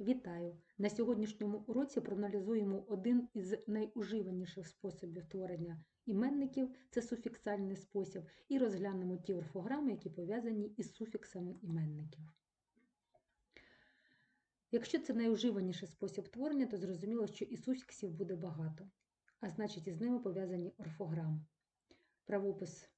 Вітаю! На сьогоднішньому уроці проаналізуємо один із найуживаніших способів творення іменників це суфіксальний спосіб, і розглянемо ті орфограми, які пов'язані із суфіксами іменників. Якщо це найуживаніший спосіб творення, то зрозуміло, що і суфіксів буде багато, а значить, із ними пов'язані орфограми. Правопис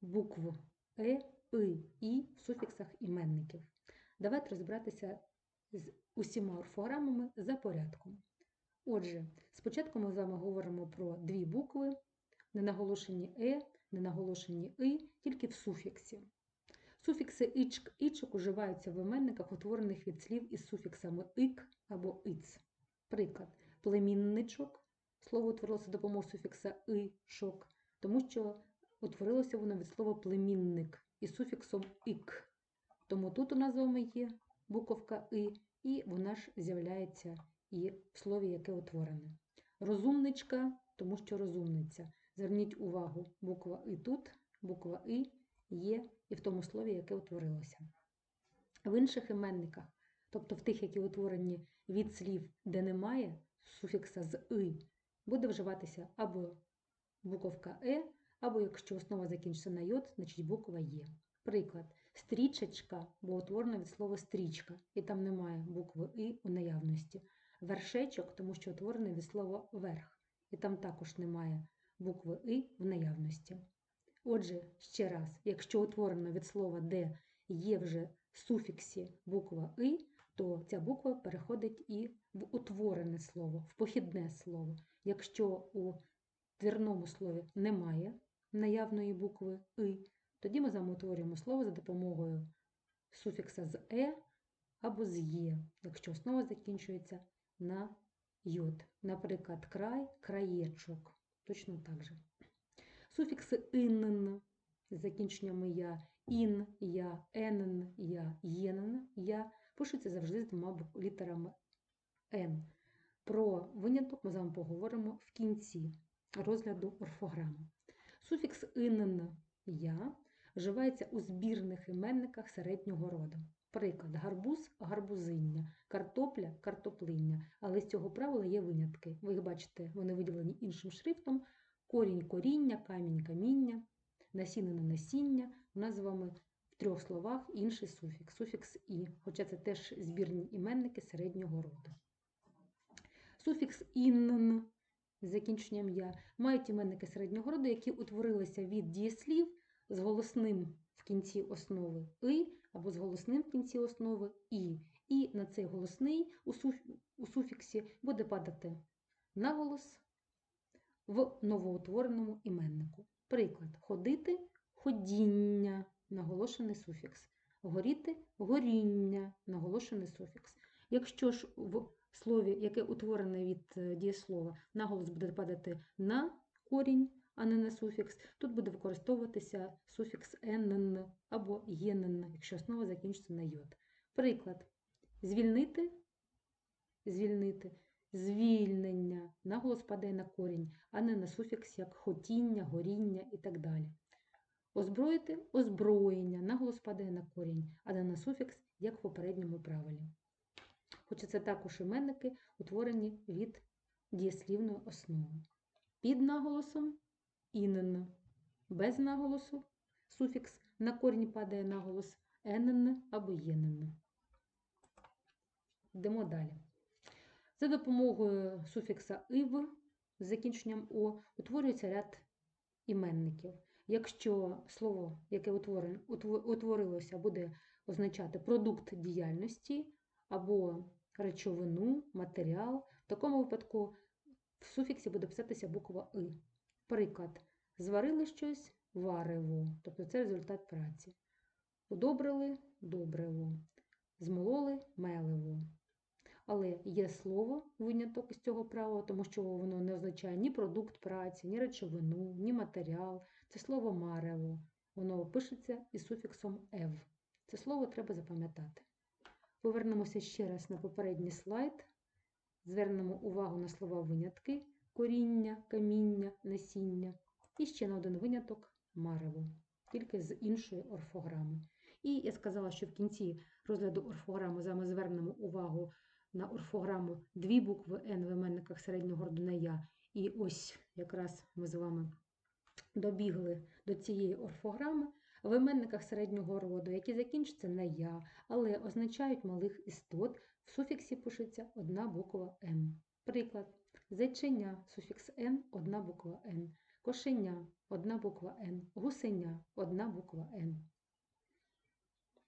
букв Е, И, І в суфіксах іменників. Давайте розбиратися з усіма орфограмами за порядком. Отже, спочатку ми з вами говоримо про дві букви, ненаголошені Е, ненаголошені И, тільки в суфіксі. Суфікси ичк, ічок уживаються в іменниках, утворених від слів із суфіксами ик або иц. Приклад, племінничок. Слово утворилося за допомогою суфікса ишок, тому що утворилося воно від слова племінник із суфіксом ик. Тому тут у нас з вами є буковка И, і вона ж з'являється і в слові, яке утворене. Розумничка, тому що розумниця. Зверніть увагу, буква И тут, буква И є і в тому слові, яке утворилося. В інших іменниках, тобто в тих, які утворені від слів, де немає суфікса з И, буде вживатися або буковка Е, або якщо основа закінчиться на йод, значить буква Є. Приклад, стрічечка, бо утворена від слова стрічка, і там немає букви И у наявності. Вершечок, тому що утворений від слова верх, і там також немає букви И в наявності. Отже, ще раз, якщо утворено від слова де є вже суфіксі буква И, то ця буква переходить і в утворене слово, в похідне слово. Якщо у твірному слові немає наявної букви И, тоді ми з вами утворюємо слово за допомогою суфікса з Е або з Є, якщо основа закінчується на йод. Наприклад, край, краєчок. Точно так же. Суфікси «ин» з закінченнями я, ін, я, енн, я, єнн, я пишуться завжди з двома літерами Н. Про виняток ми з вами поговоримо в кінці розгляду орфограми. Суфікс «инн» я вживається у збірних іменниках середнього роду. Приклад, гарбуз гарбузиння, картопля картоплиння. Але з цього правила є винятки. Ви їх бачите, вони виділені іншим шрифтом. Корінь коріння, камінь каміння, насінина насіння. У нас з вами в трьох словах інший суфікс, суфікс І, хоча це теж збірні іменники середнього роду. Суфікс «інн» з закінченням я мають іменники середнього роду, які утворилися від дієслів з голосним в кінці основи «и» або з голосним в кінці основи І. І на цей голосний у суфіксі буде падати наголос в новоутвореному іменнику. Приклад, ходити ходіння, наголошений суфікс. Горіти горіння, наголошений суфікс. Якщо ж в слові, яке утворене від е, дієслова, наголос буде падати на корінь, а не на суфікс, тут буде використовуватися суфікс «енн» або «єнн», якщо основа закінчиться на йод. Приклад, звільнити, звільнити, звільнення, наголос падає на корінь, а не на суфікс, як хотіння, горіння і так далі. Озброїти озброєння, наголос падає на корінь, а не на суфікс, як в попередньому правилі. Хоча це також іменники, утворені від дієслівної основи. Під наголосом інн, без наголосу суфікс на корінь падає наголос енн або єнн. Йдемо далі. За допомогою суфікса ив з закінченням О утворюється ряд іменників. Якщо слово, яке утворилося, буде означати продукт діяльності або речовину, матеріал, в такому випадку в суфіксі буде писатися буква И. Приклад, зварили щось варево, тобто це результат праці. Удобрили добриво, змололи меливо. Але є слово виняток із цього правила, тому що воно не означає ні продукт праці, ні речовину, ні матеріал. Це слово марево. Воно пишеться із суфіксом ев. Це слово треба запам'ятати. Повернемося ще раз на попередній слайд. Звернемо увагу на слова винятки коріння, каміння, насіння. І ще на один виняток марево, тільки з іншої орфограми. І я сказала, що в кінці розгляду орфограми з вами звернемо увагу на орфограму дві букви Н в іменниках середнього роду я. І ось якраз ми з вами добігли до цієї орфограми в іменниках середнього роду, які закінчаться на я, але означають малих істот, в суфіксі пишеться одна буква Н. Приклад. Зайченя, суфікс Н, одна буква Н. Кошеня, одна буква Н. Гусеня, одна буква Н.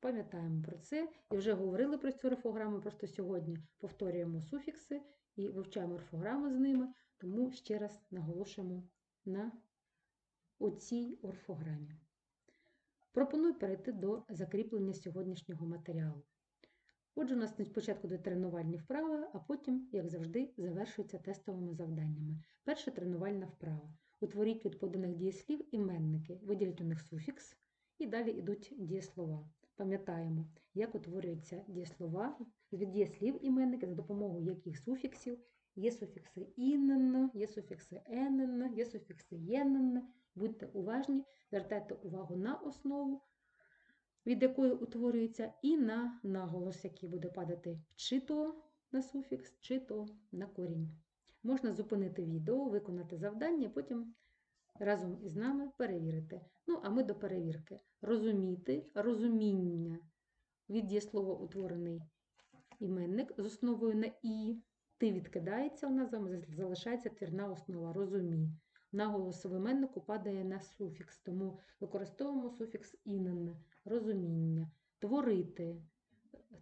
Пам'ятаємо про це і вже говорили про цю орфограму, просто сьогодні повторюємо суфікси і вивчаємо орфограми з ними, тому ще раз наголошуємо на оцій орфограмі. Пропоную перейти до закріплення сьогоднішнього матеріалу. Отже, у нас спочатку до тренувальні вправи, а потім, як завжди, завершується тестовими завданнями. Перша тренувальна вправа. Утворіть від поданих дієслів іменники, виділіть у них суфікс, і далі йдуть дієслова. Пам'ятаємо, як утворюються дієслова від дієслів іменники, за допомогою яких суфіксів є суфікси «інен», є суфікси «енен», є суфікси «єнен». Будьте уважні, звертайте увагу на основу, від якої утворюється, і на наголос, який буде падати чи то на суфікс, чи то на корінь. Можна зупинити відео, виконати завдання, потім разом із нами перевірити. Ну, а ми до перевірки. Розуміти, розуміння від дієслова утворений іменник з основою на і. Ти відкидається, у нас залишається твірна основа розумій. Наголос в іменнику падає на суфікс, тому використовуємо суфікс інен, розуміння. Творити.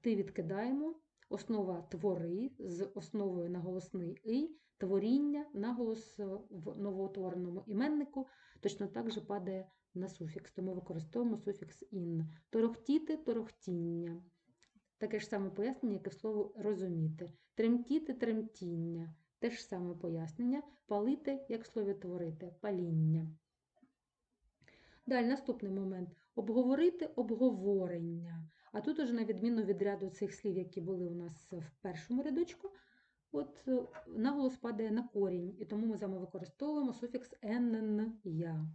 Ти відкидаємо. Основа твори з основою наголосний і, творіння, наголос в новоутвореному іменнику точно так же падає на суфікс, тому використовуємо суфікс ін. Торохтіти торохтіння. Таке ж саме пояснення, як і в слово розуміти. Тремтіти тремтіння. Те ж саме пояснення. Палити, як в слові творити, паління. Далі наступний момент. Обговорити обговорення. А тут уже, на відміну від ряду цих слів, які були у нас в першому рядочку, от е, наголос падає на корінь, і тому ми з вами використовуємо суфікс «енн» «я».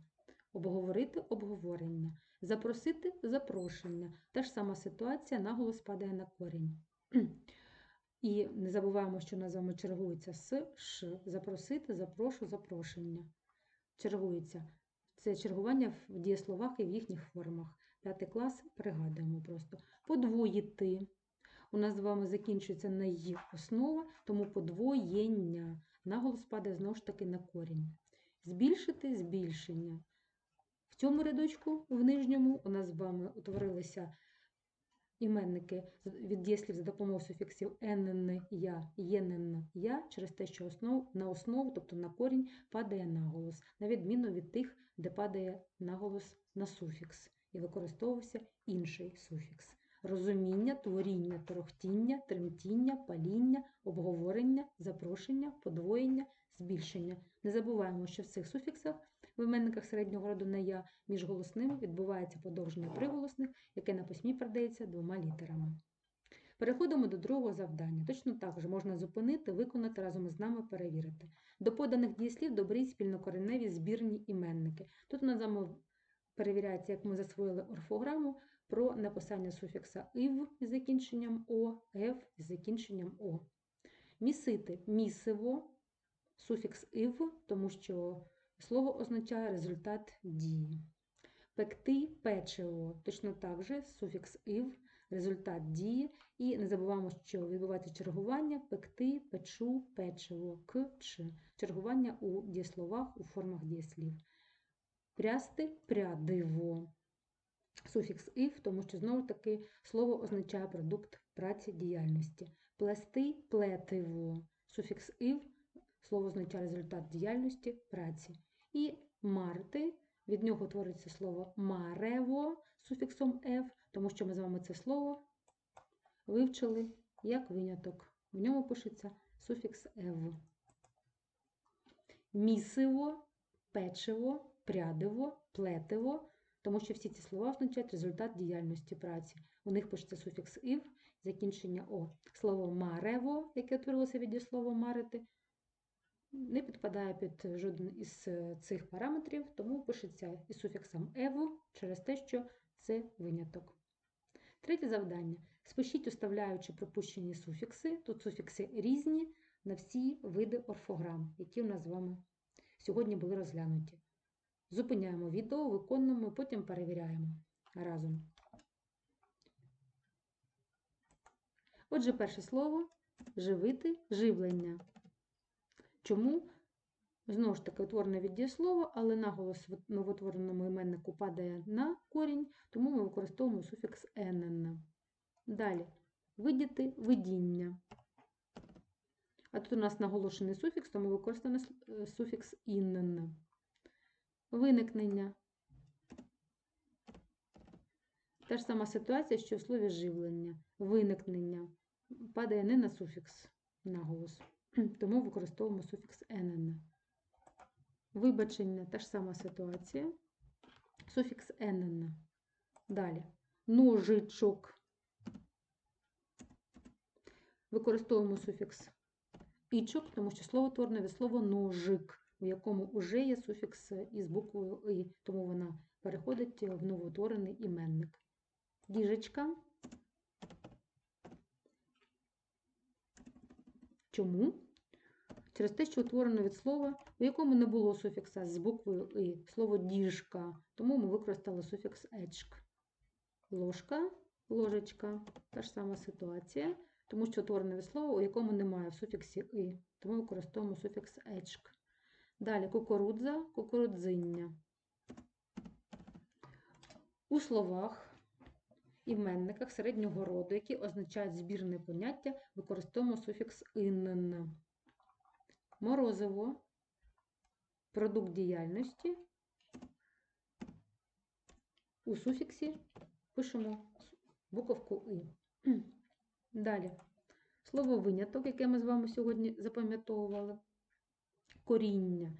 Обговорити обговорення. Запросити запрошення. Та ж сама ситуація, наголос падає на корінь. І не забуваємо, що нас з вами чергується з ш. Запросити, запрошу, запрошення. Чергується. Це чергування в дієсловах і в їхніх формах. П'ятий клас пригадуємо просто. Подвоїти. У нас з вами закінчується на «й» основа, тому подвоєння. Наголос падає знову ж таки на корінь. Збільшити збільшення. В цьому рядочку, в нижньому, у нас з вами утворилися іменники від дієслів за допомогою суфіксів «енн», «я», «єнен», «я» через те, що основ, на основу, тобто на корінь, падає наголос, на відміну від тих, де падає наголос на суфікс і використовувався інший суфікс. Розуміння, творіння, торохтіння, тремтіння, паління, обговорення, запрошення, подвоєння, збільшення. Не забуваємо, що в цих суфіксах в іменниках середнього роду на я між голосними відбувається подовження приголосних, яке на письмі передається двома літерами. Переходимо до другого завдання. Точно так же можна зупинити, виконати разом із нами перевірити. До поданих дієслів добрі спільнокореневі збірні іменники. Тут у нас перевіряється, як ми засвоїли орфограму про написання суфікса ив із закінченням О, Ф із закінченням О. Місити місиво, суфікс ив, тому що слово означає результат дії. Пекти печиво, точно так же суфікс ив, результат дії. І не забуваємо, що відбувається чергування пекти, печу, печиво, к, ч. Чергування у дієсловах, у формах дієслів. Прясти прядиво. Суфікс ив, тому що знову таки слово означає продукт праці діяльності. Плести плетиво. Суфікс ив, слово означає результат діяльності праці. І марти, від нього твориться слово марево суфіксом «ф», тому що ми з вами це слово вивчили як виняток. В ньому пишеться суфікс «ев». Місиво, печиво, прядиво, плетиво, тому що всі ці слова означають результат діяльності праці. У них пишеться суфікс «ів», закінчення О. Слово марево, яке утворилося від слова марити, не підпадає під жоден із цих параметрів, тому пишеться із суфіксом «ево» через те, що це виняток. Третє завдання. Спишіть, уставляючи пропущені суфікси. Тут суфікси різні на всі види орфограм, які у нас з вами сьогодні були розглянуті. Зупиняємо відео, виконуємо, потім перевіряємо разом. Отже, перше слово живити живлення. Чому? Знову ж таки, утворене від дієслова, але наголос в новотвореному іменнику падає на корінь, тому ми використовуємо суфікс «енен». Далі видіти видіння. А тут у нас наголошений суфікс, тому використаний е, суфікс «іннен». Виникнення. Та ж сама ситуація, що в слові живлення. Виникнення падає не на суфікс наголос, тому використовуємо суфікс «енен». Вибачення та ж сама ситуація. Суфікс «енен». Далі. Ножичок. Використовуємо суфікс ічок, тому що слово від слова ножик, у якому вже є суфікс із буквою «и», тому вона переходить в новоутворений іменник. Діжечка. Чому? Через те, що утворено від слова, у якому не було суфікса з буквою «и», слово діжка, тому ми використали суфікс ечк. Ложка, ложечка, та ж сама ситуація, тому що утворене від слова, у якому немає в суфіксі «и», тому використовуємо суфікс ечк. Далі кукурудза, кукурудзиння. У словах, іменниках середнього роду, які означають збірне поняття, використовуємо суфікс «инн». Морозиво, продукт діяльності. У суфіксі пишемо буковку «и». Далі. Слово виняток, яке ми з вами сьогодні запам'ятовували. Коріння.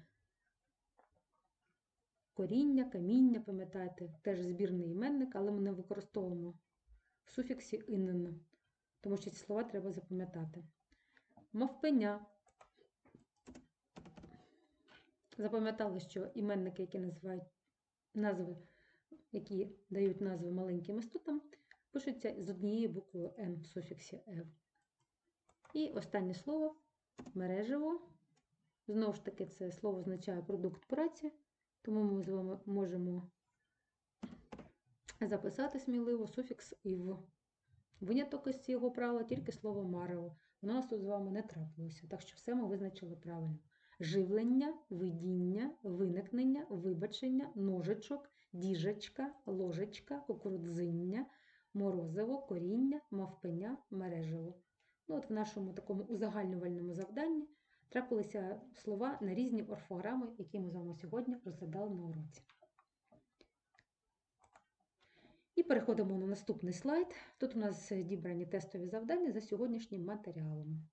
Коріння, каміння, пам'ятаєте, теж збірний іменник, але ми не використовуємо в суфіксі «инн», тому що ці слова треба запам'ятати. Мавпеня. Запам'ятали, що іменники, які називають назви, які дають назви маленьким істотам, пишуться з однією буквою Н в суфіксі «ев». І останнє слово мережево. Знову ж таки, це слово означає продукт праці, тому ми з вами можемо записати сміливо суфікс «ів». Виняток із цього правила тільки слово марево. У нас тут з вами не трапилося, так що все ми визначили правильно. Живлення, видіння, виникнення, вибачення, ножичок, діжечка, ложечка, кукурудзиння, морозиво, коріння, мавпеня, мережево. Ну, от В нашому такому узагальнювальному завданні трапилися слова на різні орфограми, які ми з вами сьогодні розглядали на уроці. І переходимо на наступний слайд. Тут у нас дібрані тестові завдання за сьогоднішнім матеріалом.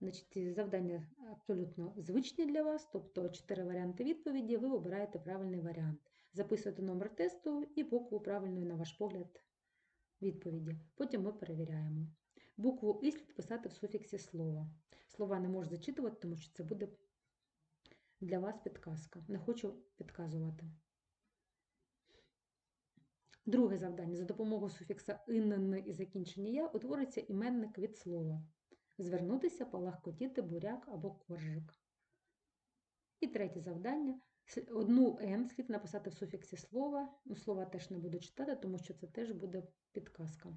Значить, Завдання абсолютно звичні для вас, тобто 4 варіанти відповіді, ви обираєте правильний варіант. Записуєте номер тесту і букву правильної, на ваш погляд, відповіді. Потім ми перевіряємо. Букву І слід писати в суфіксі слова. Слова не можу зачитувати, тому що це буде для вас підказка. Не хочу підказувати. Друге завдання. За допомогою суфікса «инн» і закінчення я утвориться іменник від слова. Звернутися, полагкотіти буряк або коржик. І третє завдання. Одну «н» слід написати в суфіксі слова. Ну, Слова теж не буду читати, тому що це теж буде підказка.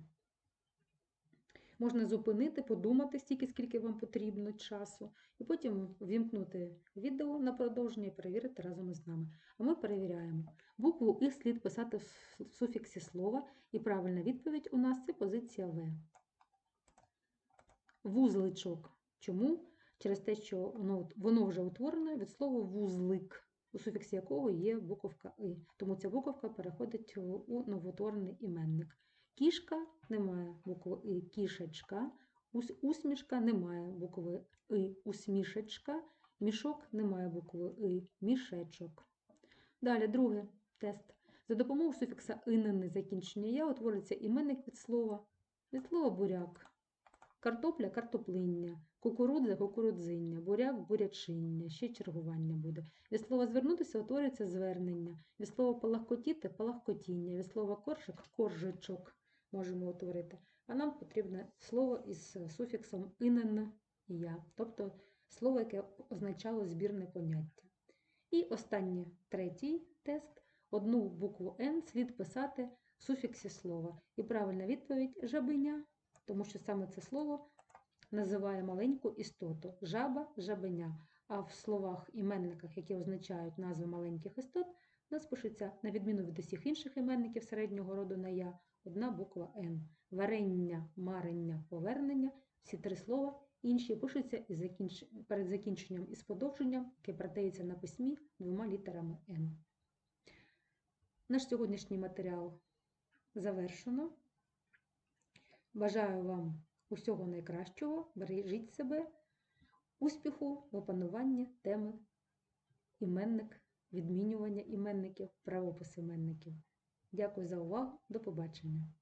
Можна зупинити, подумати стільки, скільки вам потрібно часу, і потім вімкнути відео на продовження і перевірити разом із нами. А ми перевіряємо. Букву І слід писати в суфіксі слова, і правильна відповідь у нас це позиція В. Вузличок. Чому? Через те, що воно, воно вже утворено від слова вузлик, у суфіксі якого є буковка И. Тому ця буковка переходить у новоутворений іменник. Кішка немає букви И, кішечка, усмішка немає букви И, усмішечка, мішок немає букви И, мішечок. Далі другий тест. За допомогою суфікса «инен» закінчення я утворюється іменник від слова, від слова буряк. Картопля картоплиння, кукурудза кукурудзиння, буряк бурячиння, ще чергування буде. Від слова звернутися утворюється звернення, від слова палахкотіти палахкотіння, від слова коржик коржичок можемо утворити. а нам потрібне слово із суфіксом «инен» я, тобто слово, яке означало збірне поняття. І останнє третій тест. Одну букву Н слід писати в суфіксі слова. І правильна відповідь жабеня, тому що саме це слово називає маленьку істоту жаба, жабеня. А в словах іменниках, які означають назви маленьких істот, у нас пишеться, на відміну від усіх інших іменників середнього роду на я, одна буква Н. Варення, марення, повернення всі три слова інші пишуться із закінч... перед закінченням із подовженням, яке протеється на письмі двома літерами Н. Наш сьогоднішній матеріал завершено. Бажаю вам усього найкращого, бережіть себе, успіху в опануванні теми іменник, відмінювання іменників, правопис іменників. Дякую за увагу. До побачення!